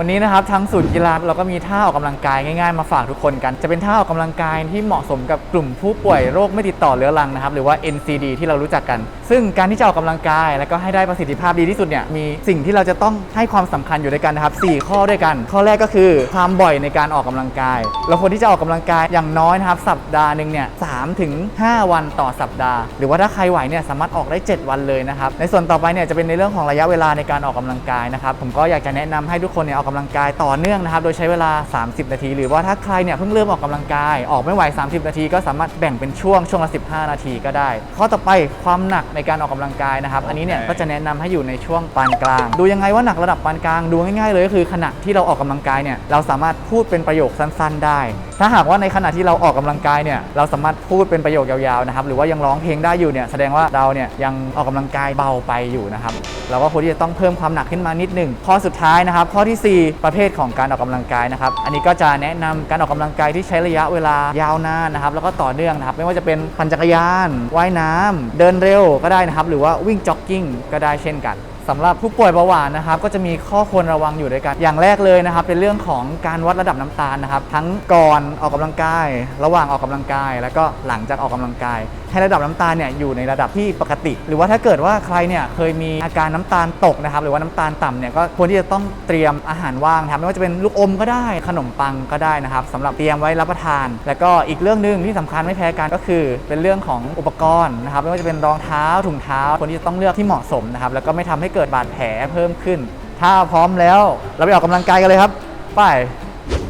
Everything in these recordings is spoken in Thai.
วันนี้นะครับทั้งศูนย์กีฬาเราก็มีท่าออกกำลังกายง่ายๆมาฝากทุกคนกัน จะเป็นท่าออกกำลังกายที่เหมาะสมกับกลุ่มผู้ป่วยโรคไม่ติดต่อเรื้อรังนะครับหรือว่า NCD ที่เรารู้จักกัน ซึ่งการที่จะออกกำลังกาย แล้วก็ให้ได้ประสิทธิภาพดีที่สุดเนี่ยมีสิ่งที่เราจะต้องให้ความสำคัญอยู่ด้วยกันนะครับสี่ข้อด้วยกัน ข้อแรกก็คือความบ่อยในการออกกำลังกาย เราควรที่จะออกกำลังกายอย่างน้อยนะครับสัปดาห์หนึ่งเนี่ยสามถึงห้าวันต่อสัปดาห์ หรือว่าถ้าใครไหวเนี่ยสามารถออกได้ 7 วันเลยนะครับในส่วนต่อไปเนี่ยจะเป็นในเรื่องของระยะเวลาในการออกกำลังกายนะครับผมก็อยากจะแนะนำให้ทุกคนเนี่ยออกกำลังกายต่อเนื่องนะครับ โดยใช้เวลา 30 นาที หรือว่าถ้าใครเนี่ยเพิ่งเริ่มออกกำลังกาย ออกไม่ไหว 30 นาที ก็สามารถแบ่งเป็นช่วงช่วงละ 15 นาทีก็ได้ ข้อต่อไปความหนักในการออกกำลังกายนะครับ อันนี้เนี่ยก็จะแนะนำให้อยู่ในช่วงปานกลาง ดูยังไงว่าหนักระดับปานกลาง ดูง่ายๆเลยก็คือขณะที่เราออกกำลังกายเนี่ย เราสามารถพูดเป็นประโยคสั้น ๆ ได้ ถ้าหากว่าในขณะที่เราออกกำลังกายเนี่ย เราสามารถพูดเป็นประโยคยาวๆนะครับ หรือว่ายังร้องเพลงได้อยู่เนี่ย แสดงว่าเราเนี่ยยังออกกำลังกายเบาไปอยู่นะครับ เราก็ควรที่จะต้องเพิ่มความหนักขึ้นมานิดหนึ่งข้อสุดท้ายนะครับ ข้อทีสี่4ประเภทของการออกกำลังกายนะครับ อันนี้ก็จะแนะนำการออกกำลังกายที่ใช้ระยะเวลายาวนานนะครับ แล้วก็ต่อเนื่องนะครับ ไม่ว่าจะเป็นปั่นจักรยาน ว่ายน้ำเดินเร็วก็ได้นะครับ หรือว่าวิ่งจ็อกกิ้งก็ได้เช่นกันสำหรับผู้ป่วยเบาหวานนะครับก็จะมีข้อควรระวังอยู่ด้วยกัน อย่างแรกเลยนะครับ เป็นเรื่องของการวัดระดับน้ำตาลนะครับ ทั้งก่อนออกกำลังกาย ระหว่างออกกำลังกาย แล้วก็หลังจากออกกำลังกายให้ระดับน้ำตาลเนี่ยอยู่ในระดับที่ปกติ หรือว่าถ้าเกิดว่าใครเนี่ยเคยมีอาการน้ำตาลตกนะครับหรือว่าน้ำตาลต่ำเนี่ยก็ควรที่จะต้องเตรียมอาหารว่างนะครับไม่ว่าจะเป็นลูกอมก็ได้ขนมปังก็ได้นะครับสำหรับเตรียมไว้รับประทาน แล้วก็อีกเรื่องหนึ่งที่สำคัญไม่แพ้กันก็คือ เป็นเรื่องของอุปกรณ์นะครับไม่ว่าจะเป็นรองเท้าถุงเท้าควรที่จะต้องเลือกที่เหมาะสมนะครับแล้วก็ไม่ทำให้เกิดบาดแผลเพิ่มขึ้น ถ้าพร้อมแล้วเราไปออกกำลังกายกันเลยครับไป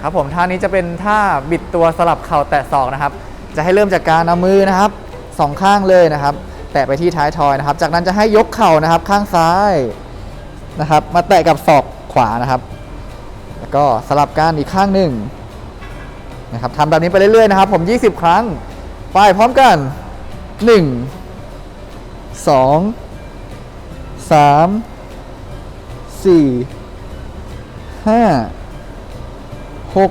ครับผมท่านี้จะเป็นท่าบิดตัวสลับเข่าแตะศอกนะครับ จะให้เริ่มจากการเอามือนะครับ สองข้างเลยนะครับ แตะไปที่ท้ายทอยนะครับ จากนั้นจะให้ยกเข่านะครับข้างซ้ายนะครับ มาแตะกับศอกขวานะครับ แล้วก็สลับกันอีกข้างหนึ่งนะครับทำแบบนี้ไปเรื่อยๆนะครับ ผม 20 ครั้ง ไปพร้อมกัน 1 2 3สี่ห้าหก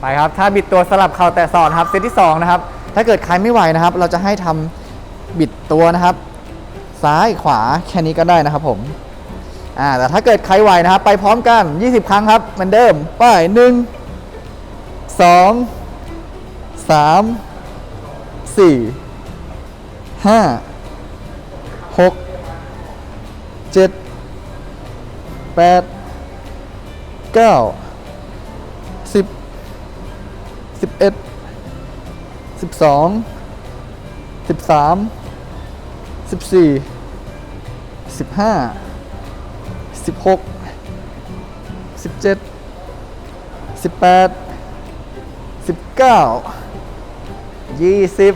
ไปครับถ้าบิดตัวสลับเข่าแตะศอนครับเซตที่สองนะครับถ้าเกิดใครไม่ไหวนะครับ เราจะให้ทำบิดตัวนะครับ ซ้ายขวาแค่นี้ก็ได้นะครับผมอ่าแต่ถ้าเกิดใครไหวนะครับ ไปพร้อมกัน 20 ครั้งครับเหมือนเดิมไปหนึ่งสองสามสี่ห้าหกเจ็ดแปดเก้าสิบ สิบเอ็ดสิบสองสิบสามสิบสี่สิบห้าสิบหกสิบเจ็ดสิบแปดสิบเก้ายี่สิบ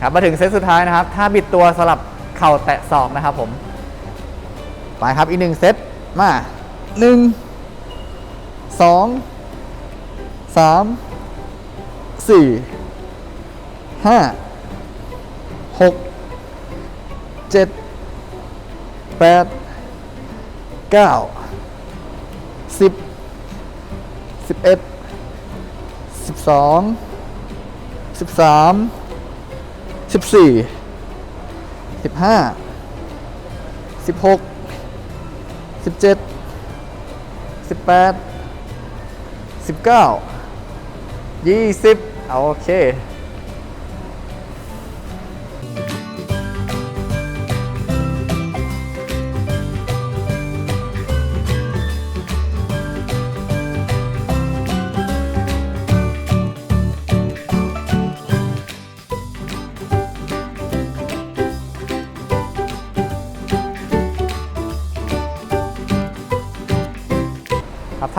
ครับมาถึงเซตสุดท้ายนะครับ ถ้าบิดตัวสลับเข่าแตะศอกนะครับผม ไปครับอีกหนึ่งเซตมาหนึ่งสองสามสี่ห้าหกเจ็ดแปดเก้าสิบสิบเอ็ดสิบสองสิบสาม สิบสี่สิบห้าสิบหกสิบเจ็ดสิบแปดสิบเก้ายี่สิบโอเค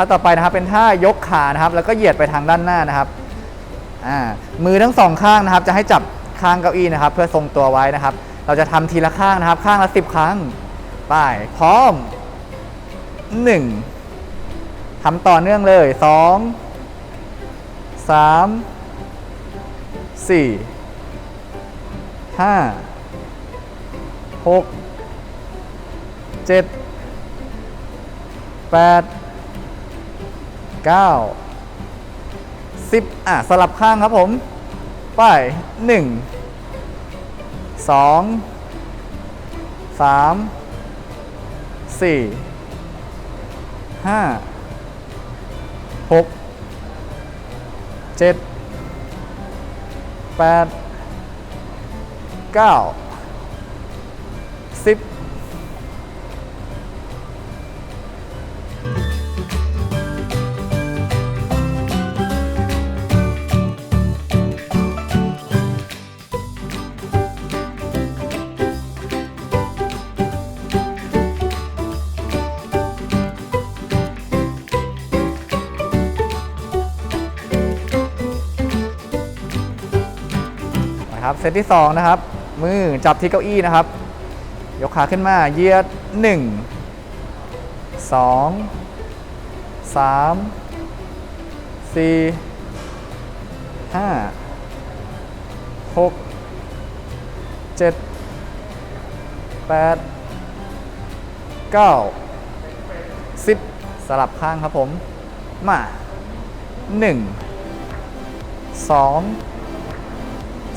ท่าต่อไปนะครับเป็นท่ายกขานะครับแล้วก็เหยียดไปทางด้านหน้านะครับอ่ามือทั้งสองข้างนะครับ จะให้จับข้างเก้าอี้นะครับ เพื่อทรงตัวไว้นะครับ เราจะทำทีละข้างนะครับ ข้างละสิบครั้งไปพร้อมหนึ่งทำต่อเนื่องเลยสองสามสี่ห้าหกเจ็ดแปด 9 10 อะ สลับข้างครับผม ไป 1 2 3 4 5 6 7 8 9 10 เซตที่ 2 นะครับ มือจับที่เก้าอี้นะครับ ยกขาขึ้นมาเหยียด 1 2 3 4 5 6 7 8 9 10 สลับข้างครับผม มา 1 2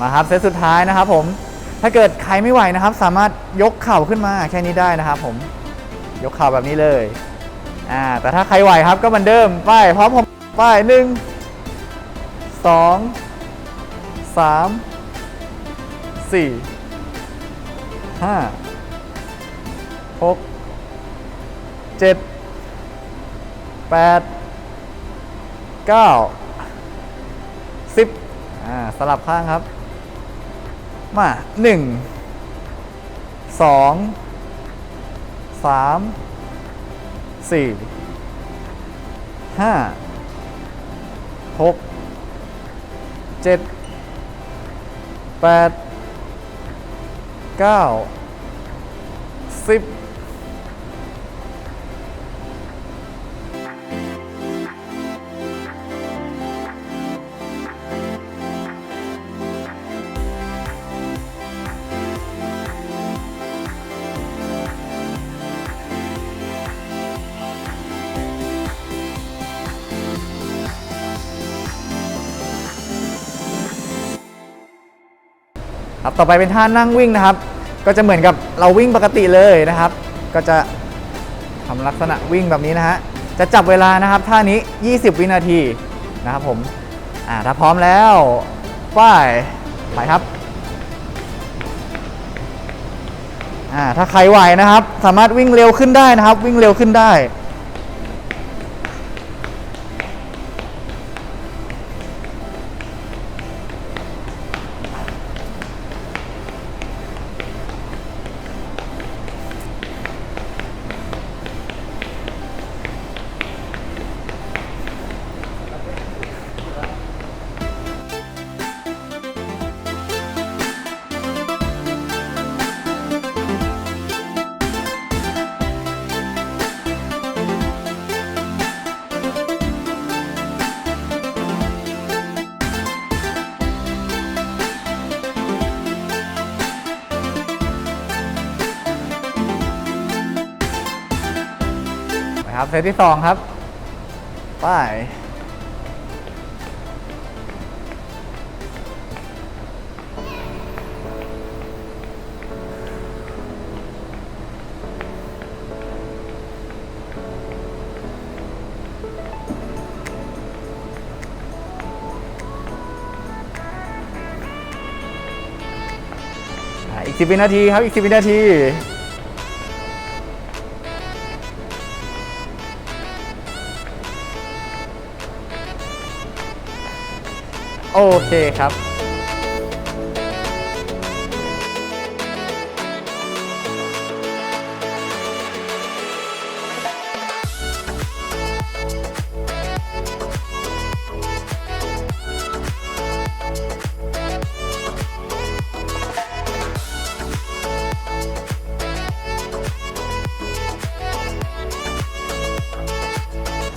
มาครับเซตสุดท้ายนะครับผมถ้าเกิดใครไม่ไหวนะครับ สามารถยกเข่าขึ้นมาแค่นี้ได้นะครับผมยกเข่าแบบนี้เลยอ่าแต่ถ้าใครไหวครับก็เหมือนเดิมไปพร้อมผมไปหนึ่งสองสามสี่ห้าหกเจ็ดแปดเก้าสิบอ่าสลับข้างครับ มาหนึ่งสองสามสี่ห้าหกเจ็ดแปดเก้าสิบ ต่อไปเป็นท่านั่งวิ่งนะครับ ก็จะเหมือนกับเราวิ่งปกติเลยนะครับ ก็จะทำลักษณะวิ่งแบบนี้นะฮะจะจับเวลานะครับท่านี้ 20 วินาทีนะครับผมอ่าถ้าพร้อมแล้วไปไปครับอ่าถ้าใครไหวนะครับ สามารถวิ่งเร็วขึ้นได้นะครับ วิ่งเร็วขึ้นได้ ครับเซตที่สองครับไปอีก 10 วินาทีครับ อีก 10 วินาที โอเคครับ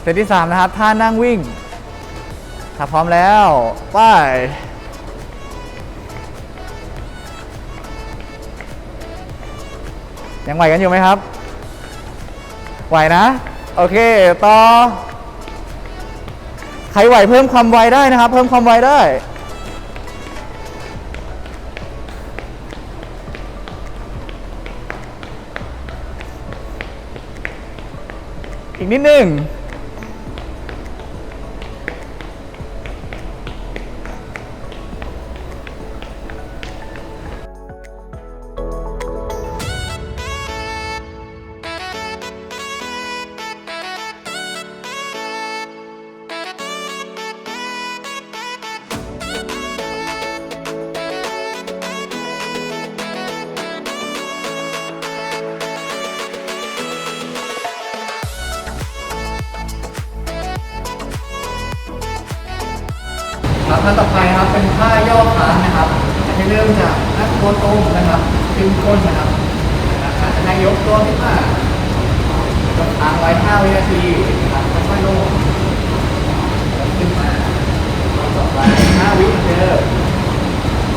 เซตที่3นะครับท่านั่งวิ่ง ถ้าพร้อมแล้ว ไป ยังไหวกันอยู่ไหมครับ ไหวนะ โอเค ต่อ ใครไหวเพิ่มความไวได้นะครับ เพิ่มความไวได้อีกนิดนึง ขั้นต่อไปนะครับ เป็นท่าย่อขานะครับให้เริ่มจากนั่งตัวตรงนะครับขึ้นก้นนะครับจะให้ยกตัวขึ้นมายกค้างไว้5วินาทีนะครับค่อยๆลงขึ้นมาต่อไป5วิเหมือนเดิม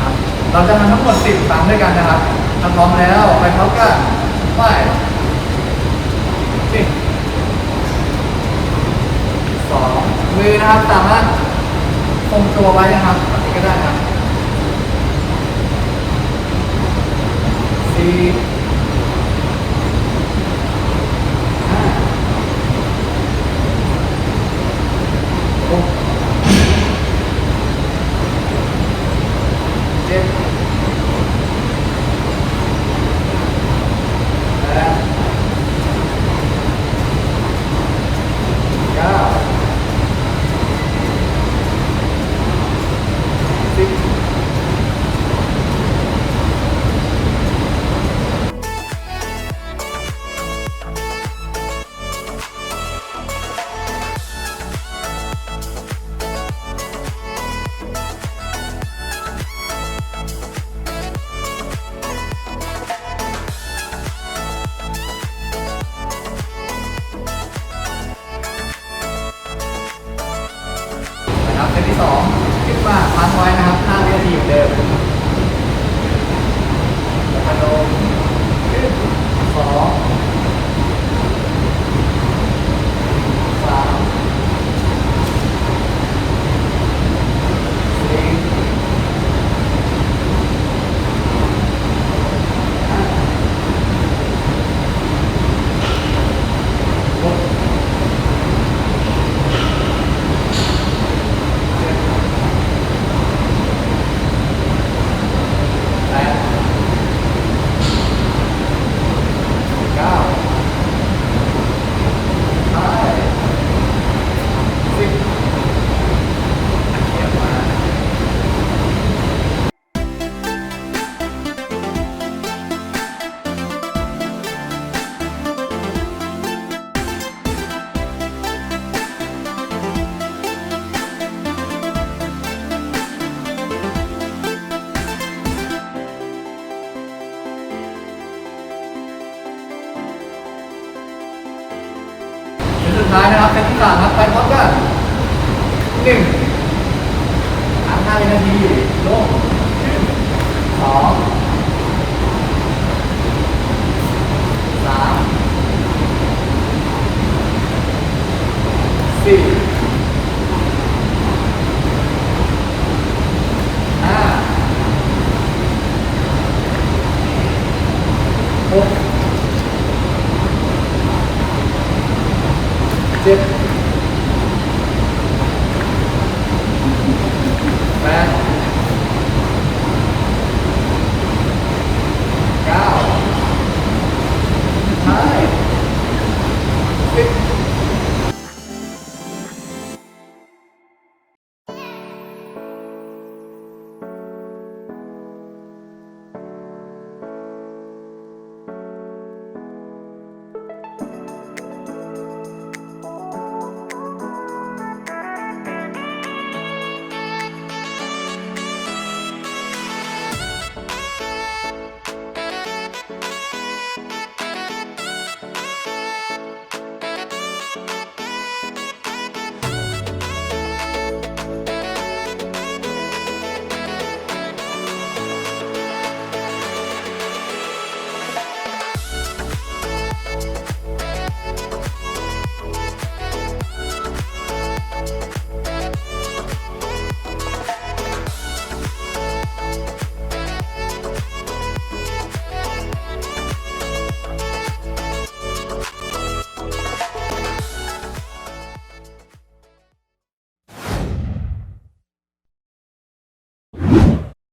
ครับเราจะทำทั้งหมด 10ครั้งด้วยกันนะครับถ้าพร้อมแล้วไปพร้อมกันไปสิสองมือนะครับสามารถ คงตัวไว้นะครับแบบนี้ก็ได้ครับสี่ห้าหก 5วินาทีเหมือนเดิมแล้วก็ลงสอง หนึ่งสามห้าวินาทีลงสองสามสี่